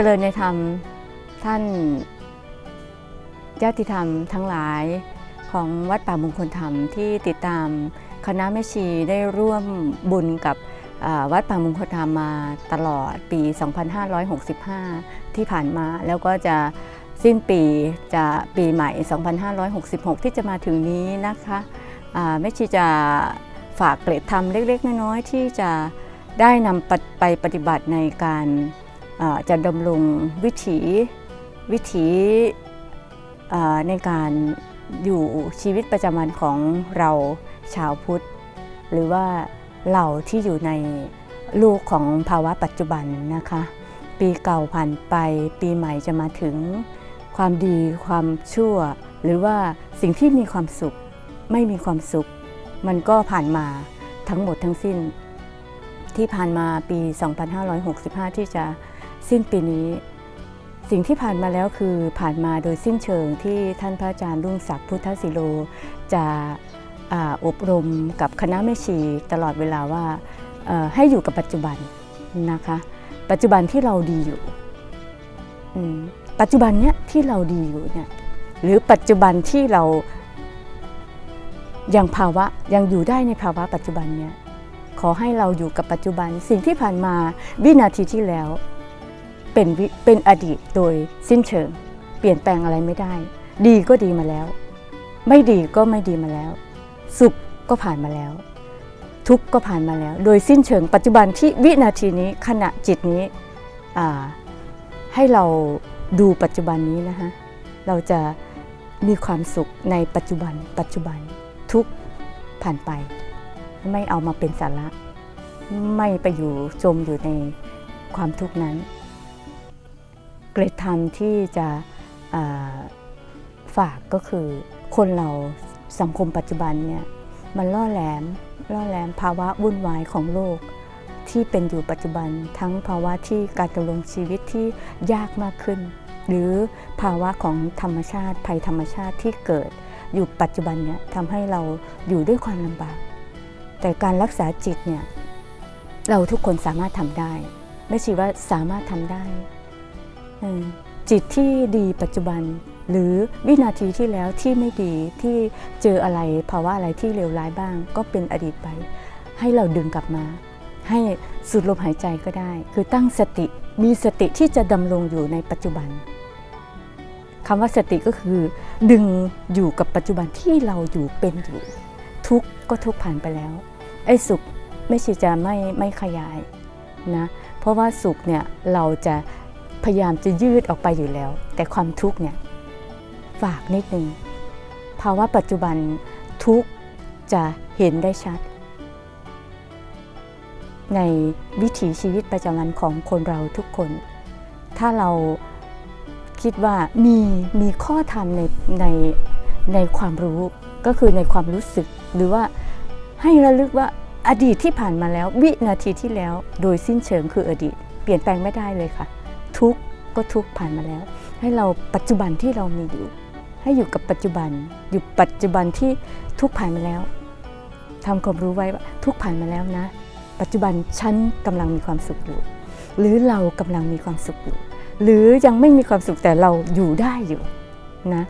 จริญในธรรมท่านญาติธรรมทั้งหลายของวัดป่ามงคลธรรมที่ติดตามคณะแม่ชีได้ร่วมบุญกับวัดป่ามงคลธรรมมาตลอดปี 2565 ที่ผ่านมาแล้วก็จะสิ้นปีจะปีใหม่ 2566 ที่จะมาถึงนี้นะคะแม่ชีจะฝากเกร็ดธรรมเล็กๆ น้อยๆ ที่จะได้นำไปปฏิบัติในการ จะดำรงวิถีวิถีในการอยู่ชีวิตประจำวันของเราชาวพุทธ หรือว่าเราที่อยู่ในลูกของภาวะปัจจุบันนะคะ ปีเก่าผ่านไปปีใหม่จะมาถึงความดีความชั่ว หรือว่าสิ่งที่มีความสุขไม่มีความสุข มันก็ผ่านมาทั้งหมดทั้งสิ้น ที่ผ่านมาปี 2565 ที่จะ สิ้นปีนี้ สิ่งที่ผ่านมาแล้วคือผ่านมาโดยสิ้นเชิงที่ท่านพระอาจารย์รุ่งศักดิ์พุทธศิโล จะอบรมกับคณะแม่ชีตลอดเวลาว่าให้อยู่กับปัจจุบันนะคะ ปัจจุบันที่เราดีอยู่ ปัจจุบันเนี้ยที่เราดีอยู่เนี่ยหรือปัจจุบันที่เรายังภาวะยังอยู่ได้ในภาวะปัจจุบันเนี่ยขอให้เราอยู่กับปัจจุบันสิ่งที่ผ่านมาวินาทีที่แล้ว เป็นเป็นอดีตโดยสิ้นเชิง เปลี่ยนแปลงอะไรไม่ได้ ดีก็ดีมาแล้ว ไม่ดีก็ไม่ดีมาแล้ว สุขก็ผ่านมาแล้ว ทุกข์ก็ผ่านมาแล้ว โดยสิ้นเชิง ปัจจุบันที่วินาทีนี้ขณะจิตนี้ให้เราดูปัจจุบันนี้นะคะเราจะมีความสุขในปัจจุบัน ปัจจุบันทุกผ่านไป ไม่เอามาเป็นสาระ ไม่ไปอยู่จมอยู่ในความทุกข์นั้น เกรดธรรมที่จะฝากก็คือคนเราสังคมปัจจุบันเนี่ยมันล่อแหลมล่อแหลมภาวะวุ่นวายของโลกที่เป็นอยู่ปัจจุบันทั้งภาวะที่การดำรงชีวิตที่ยากมากขึ้น หรือภาวะของธรรมชาติภัยธรรมชาติที่เกิดอยู่ปัจจุบันเนี่ยทำให้เราอยู่ด้วยความลำบาก แต่การรักษาจิตเนี่ยเราทุกคนสามารถทำได้ไม่ใช่ว่าสามารถทำได้ จิตที่ดีปัจจุบัน หรือวินาทีที่แล้วที่ไม่ดีที่เจออะไรภาวะอะไรที่เลวร้ายบ้าง ก็เป็นอดีตไป ให้เราดึงกลับมา ให้สูดลมหายใจก็ได้ คือตั้งสติมีสติที่จะดำรงอยู่ในปัจจุบันคำว่าสติก็คือดึงอยู่กับปัจจุบันที่เราอยู่เป็นอยู่ ทุกข์ก็ทุกข์ผ่านไปแล้ว ไอ้สุขไม่ใช่จะไม่ไม่ขยายนะเพราะว่าสุขเนี่ยเราจะ พยายามจะยืดออกไปอยู่แล้ว แต่ความทุกข์เนี่ยฝากนิดนึงภาวะปัจจุบันทุกข์จะเห็นได้ชัด ในวิถีชีวิตประจำวันของคนเราทุกคน ถ้าเราคิดว่ามีมีข้อธรรมในในในความรู้ก็คือในความรู้สึก หรือว่าให้ระลึกว่าอดีตที่ผ่านมาแล้ว วินาทีที่แล้วโดยสิ้นเชิงคืออดีต เปลี่ยนแปลงไม่ได้เลยค่ะ ทุกข์ก็ทุกข์ผ่านมาแล้ว ให้เราปัจจุบันที่เรามีอยู่ ให้อยู่กับปัจจุบัน อยู่ปัจจุบันที่ทุกข์ผ่านมาแล้วทำความรู้ไว้ว่าทุกข์ผ่านมาแล้วนะ ปัจจุบันฉันกำลังมีความสุขอยู่ หรือเรากำลังมีความสุขอยู่ หรือยังไม่มีความสุขแต่เราอยู่ได้อยู่นะ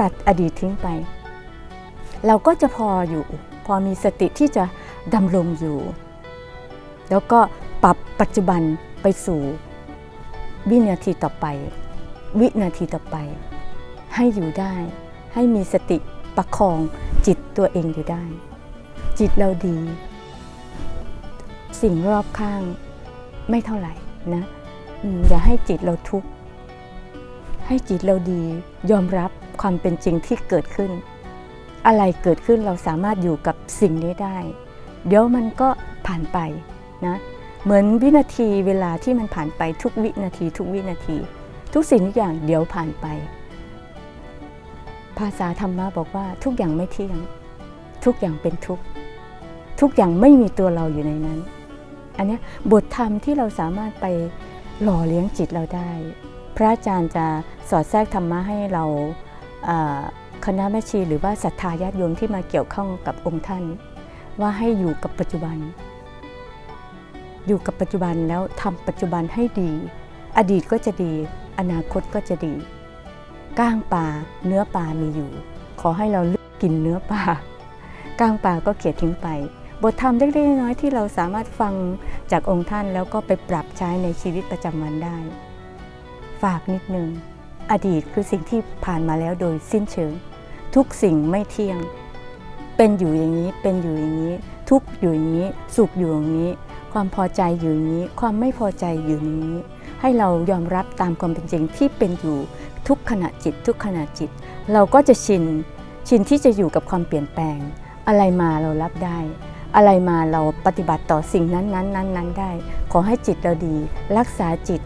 ตัดอดีตทิ้งไป เราก็จะพออยู่พอมีสติที่จะดำรงอยู่ แล้วก็ปรับปัจจุบันไปสู่ วินาทีต่อไป วินาทีต่อไป ให้อยู่ได้ ให้มีสติประคองจิตตัวเองอยู่ได้ จิตเราดี สิ่งรอบข้างไม่เท่าไหร่นะอืมอย่าให้จิตเราทุกข์ให้จิตเราดียอมรับความเป็นจริงที่เกิดขึ้น อะไรเกิดขึ้นเราสามารถอยู่กับสิ่งนี้ได้ เดี๋ยวมันก็ผ่านไปนะ เหมือนวินาทีเวลาที่มันผ่านไปทุกวินาที ทุกวินาที ทุกสิ่งทุกอย่างเดี๋ยวผ่านไป ภาษาธรรมะบอกว่าทุกอย่างไม่เที่ยง ทุกอย่างเป็นทุกทุกอย่างไม่มีตัวเราอยู่ในนั้น อันนี้บทธรรมที่เราสามารถไปหล่อเลี้ยงจิตเราได้ พระอาจารย์จะสอดแทรกธรรมะให้เราคณะแม่ชีหรือว่าศรัทธาญาติโยมที่มาเกี่ยวข้องกับองค์ท่าน ว่าให้อยู่กับปัจจุบัน อยู่กับปัจจุบันแล้วทำปัจจุบันให้ดี อดีตก็จะดี อนาคตก็จะดี ก้างปลาเนื้อปลามีอยู่ ขอให้เราเลือกกินเนื้อปลาก้างปลาก็เขียทิ้งไป บทธรรมเล็กๆน้อยๆที่เราสามารถฟังจากองค์ท่านแล้วก็ไปปรับใช้ในชีวิตประจำวันได้ ฝากนิดนึง อดีตคือสิ่งที่ผ่านมาแล้วโดยสิ้นเชิง ทุกสิ่งไม่เที่ยง เป็นอยู่อย่างนี้เป็นอยู่อย่างนี้ ทุกอยู่อย่างนี้ สุขอยู่อย่างนี้ ความพอใจอยู่นี้ ความไม่พอใจอยู่นี้ ให้เรายอมรับตามความเป็นจริงที่เป็นอยู่ทุกขณะจิต ทุกขณะจิต เราก็จะชินชินที่จะอยู่กับความเปลี่ยนแปลง อะไรมาเรารับได้ อะไรมาเราปฏิบัติต่อสิ่งนั้นนั้นนั้นนั้นได้ ขอให้จิตเราดี รักษาจิต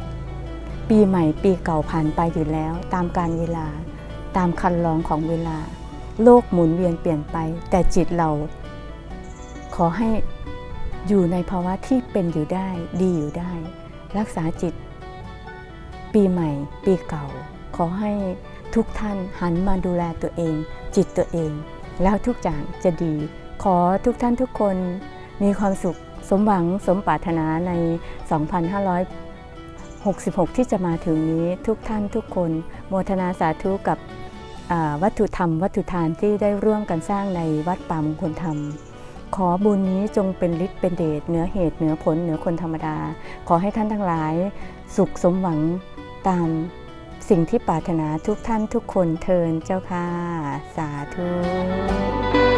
ปีใหม่ปีเก่าผ่านไปอยู่แล้ว ตามการเวลา ตามคันลองของเวลา โลกหมุนเวียนเปลี่ยนไป แต่จิตเรา ขอให้ อยู่ในภาวะที่เป็นอยู่ได้ดีอยู่ได้ รักษาจิต ปีใหม่ ปีเก่า ขอให้ทุกท่านหันมาดูแลตัวเอง จิตตัวเอง แล้วทุกอย่างจะดี ขอทุกท่านทุกคนมีความสุขสมหวังสมปรารถนาใน 2,566 ที่จะมาถึงนี้ทุกท่านทุกคน โมทนาสาธุกับวัตถุธรรม วัตถุทานที่ได้ร่วมกันสร้างในวัดป่ามงคลธรรม ขอบุญนี้จงเป็นฤทธิ์เป็นเดชเหนือเหตุเหนือผลเหนือคนธรรมดา ขอให้ท่านทั้งหลาย สุขสมหวังตามสิ่งที่ปรารถนาทุกท่านทุกคนเทินเจ้าค่ะ สาธุ